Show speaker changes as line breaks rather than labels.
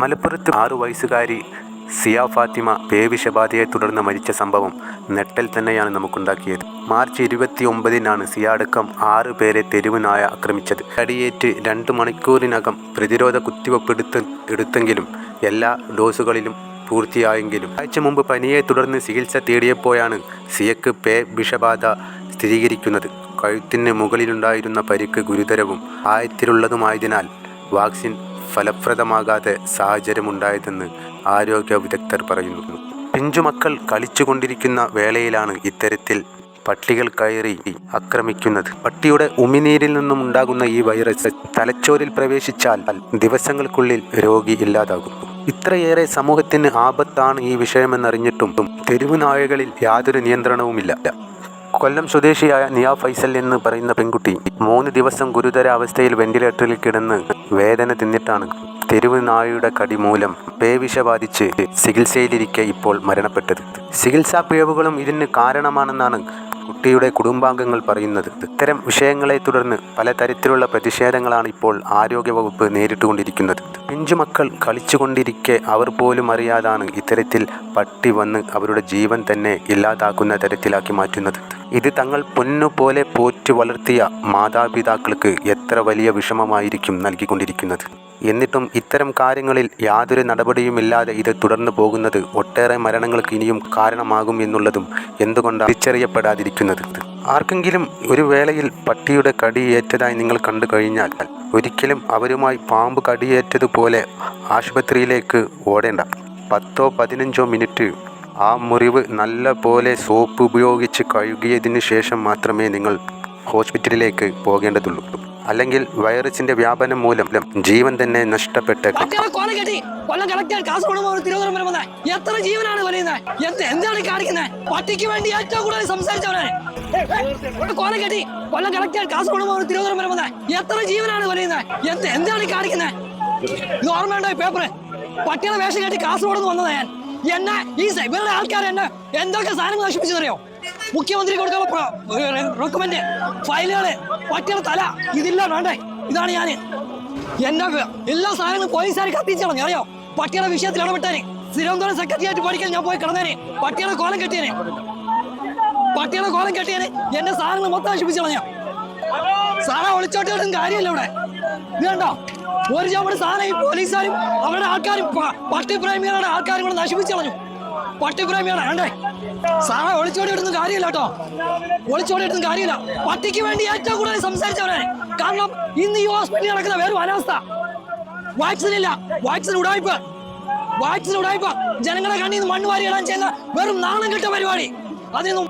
മലപ്പുറത്ത് ആറു വയസ്സുകാരി സിയ ഫാത്തിമ പേവിഷബാധയെ തുടർന്ന് മരിച്ച സംഭവം നെട്ടൽ തന്നെയാണ് നമുക്കുണ്ടാക്കിയത്. മാർച്ച് ഇരുപത്തി ഒമ്പതിനാണ് സിയ അടക്കം ആറ് പേരെ തെരുവ് നായ ആക്രമിച്ചത്. കടിയേറ്റ് രണ്ട് മണിക്കൂറിനകം പ്രതിരോധ കുത്തിവെപ്പ് എടുത്ത് എടുത്തെങ്കിലും എല്ലാ ഡോസുകളിലും പൂർത്തിയായെങ്കിലും ആഴ്ച മുമ്പ് പനിയെ തുടർന്ന് ചികിത്സ തേടിയപ്പോഴാണ് സിയക്ക് പേ വിഷബാധ സ്ഥിരീകരിക്കുന്നത്. കഴുത്തിന് മുകളിലുണ്ടായിരുന്ന പരിക്ക് ഗുരുതരവും ആയത്തിലുള്ളതുമായതിനാൽ വാക്സിൻ ഫലപ്രദമാകാതെ സാഹചര്യമുണ്ടായതെന്ന് ആരോഗ്യ വിദഗ്ധർ പറയുന്നു. പിഞ്ചുമക്കൾ കളിച്ചുകൊണ്ടിരിക്കുന്ന വേളയിലാണ് ഇത്തരത്തിൽ പട്ടികൾ കയറി ആക്രമിക്കുന്നത്. പട്ടിയുടെ ഉമിനീരിൽ നിന്നും ഉണ്ടാകുന്ന ഈ വൈറസ് തലച്ചോറിൽ പ്രവേശിച്ചാൽ ദിവസങ്ങൾക്കുള്ളിൽ രോഗി ഇല്ലാതാകും ഇത്രയേറെ സമൂഹത്തിന് ആപത്താണ് ഈ വിഷയമെന്നറിഞ്ഞിട്ടും തെരുവു നായകളിൽ യാതൊരു നിയന്ത്രണവുമില്ല. കൊല്ലം സ്വദേശിയായ നിയാ ഫൈസൽ എന്ന് പറയുന്ന പെൺകുട്ടി മൂന്ന് ദിവസം ഗുരുതര അവസ്ഥയിൽ വെന്റിലേറ്ററിൽ കിടന്ന് വേദന തിന്നിട്ടാണ്. തെരുവ് നായയുടെ കടി മൂലം പേവിഷ ബാധിച്ച് ചികിത്സയിലിരിക്കെ ഇപ്പോൾ മരണപ്പെട്ടത്. ചികിത്സാ പിഴവുകളും ഇതിന് കാരണമാണെന്നാണ് കുട്ടിയുടെ കുടുംബാംഗങ്ങൾ പറയുന്നത്. ഇത്തരം വിഷയങ്ങളെ തുടർന്ന് പലതരത്തിലുള്ള പ്രതിഷേധങ്ങളാണ് ഇപ്പോൾ ആരോഗ്യവകുപ്പ് നേരിട്ടുകൊണ്ടിരിക്കുന്നത്. പിഞ്ചുമക്കൾ കളിച്ചുകൊണ്ടിരിക്കെ അവർ പോലും അറിയാതാണ് ഇത്തരത്തിൽ പട്ടി വന്ന് അവരുടെ ജീവൻ തന്നെ ഇല്ലാതാക്കുന്ന തരത്തിലാക്കി മാറ്റുന്നത്. ഇത് തങ്ങൾ പൊന്നുപോലെ പോറ്റി വളർത്തിയ മാതാപിതാക്കൾക്ക് എത്ര വലിയ വിഷമമായിരിക്കും നൽകിക്കൊണ്ടിരിക്കുന്നത്. എന്നിട്ടും ഇത്തരം കാര്യങ്ങളിൽ യാതൊരു നടപടിയുമില്ലാതെ ഇത് തുടർന്നു പോകുന്നത് ഒട്ടേറെ മരണങ്ങൾക്ക് ഇനിയും കാരണമാകും എന്നുള്ളതും എന്തുകൊണ്ടാണ് തിരിച്ചറിയപ്പെടാതിരിക്കുന്നത്? ആർക്കെങ്കിലും ഒരു വേളയിൽ പട്ടിയുടെ കടിയേറ്റതായി നിങ്ങൾ കണ്ടു കഴിഞ്ഞാൽ ഒരിക്കലും അവരുമായി പാമ്പ് കടിയേറ്റതുപോലെ ആശുപത്രിയിലേക്ക് ഓടേണ്ട. പത്തോ പതിനഞ്ചോ മിനിറ്റ് ആ മുറിവ് നല്ല പോലെ സോപ്പ് ഉപയോഗിച്ച് കഴുകിയതിന് ശേഷം മാത്രമേ നിങ്ങൾ ഹോസ്പിറ്റലിലേക്ക് പോകേണ്ടതുള്ളൂ. അല്ലെങ്കിൽ വൈറസിന്റെ വ്യാപനം മൂലം ജീവൻ തന്നെ നഷ്ടപ്പെട്ടേക്കാം
എത്ര ജീവനാണ് എന്താണ് കാണിക്കുന്നത്? പട്ടിക്ക് വേണ്ടി ഏറ്റവും കൂടുതൽ സംസാരിച്ചവനാണ് കൊല കെട്ടി. കൊല്ലം കളക്ടർ കാസർഗോഡ് പോകുന്ന തിരുവനന്തപുരം വരെ വന്നേ. എത്ര ജീവനാണ് കൊലയുന്നത് എന്ത് എന്താണ് കാണിക്കുന്നത് ഇത് ഓർമ്മയുണ്ടോ ഈ പേപ്പർ പട്ടിയുടെ വേഷം കെട്ടി കാസർഗോഡ് നിന്ന് വന്നതാ ഞാൻ. എന്നെ ഈ ഇവരുടെ ആൾക്കാർ എന്നെ എന്തൊക്കെ സാധനങ്ങൾ നശിപ്പിച്ചതറിയോ മുഖ്യമന്ത്രി കൊടുക്കാനുള്ള റെക്കമെന്റ് ഫയലുകൾ പട്ടിയുടെ തല ഇതില്ല വേണ്ടേ? ഇതാണ് ഞാൻ എന്റെ വ- എല്ലാ സാധനങ്ങളും പോലീസുകാർ കത്തിച്ചോളാം അറിയോ? പട്ടിയുടെ വിഷയത്തിൽ ഇടപെട്ടേനെ. തിരുവനന്തപുരം സെക്രട്ടറി ആയിട്ട് പഠിക്കാൻ ഞാൻ പോയി കിടന്നേനെ. പട്ടിയുടെ കോലം കെട്ടിയേനെ. പട്ടിയുടെ കോലം കെട്ടിയാൽ എന്റെ സാധനങ്ങൾ മൊത്തം നശിപ്പിച്ചോളഞ്ഞു സാധനം ഒളിച്ചോട്ടും കാര്യമില്ല ഇവിടെ. ഇത് കണ്ടോ? ഒരു ചവിടെ സാധനം ഈ പോലീസുകാരും അവരുടെ ആൾക്കാരും പട്ടിപ്രേമികളുടെ ആൾക്കാരും കൂടെ നശിപ്പിച്ചു കളഞ്ഞു. പട്ടിപ്രേമിയാണ് വേണ്ടേ സാധനം ഒളിച്ചോടി ഇടുന്ന കാര്യമില്ല കേട്ടോ. ഒളിച്ചോടി ഇടുന്ന കാര്യമില്ല. പട്ടിക്ക് വേണ്ടി ഏറ്റവും കൂടുതൽ സംസാരിച്ചവരാണ് കാരണം ഇന്ന് ഈ ഹോസ്പിറ്റലിൽ നടക്കുന്ന വേറെ അനാവസ്ഥ വാക്സിൻ ഇല്ല വാക്സിൻ ഉടായ്പ. വാക്സിൻ ഉടായ്പ. ജനങ്ങളെ കണ്ണിൽ മണ്ണ് വാരി ഇടാൻ ചെയ്യുന്ന വെറും നാണം കെട്ട പരിപാടി. അതിനൊന്നും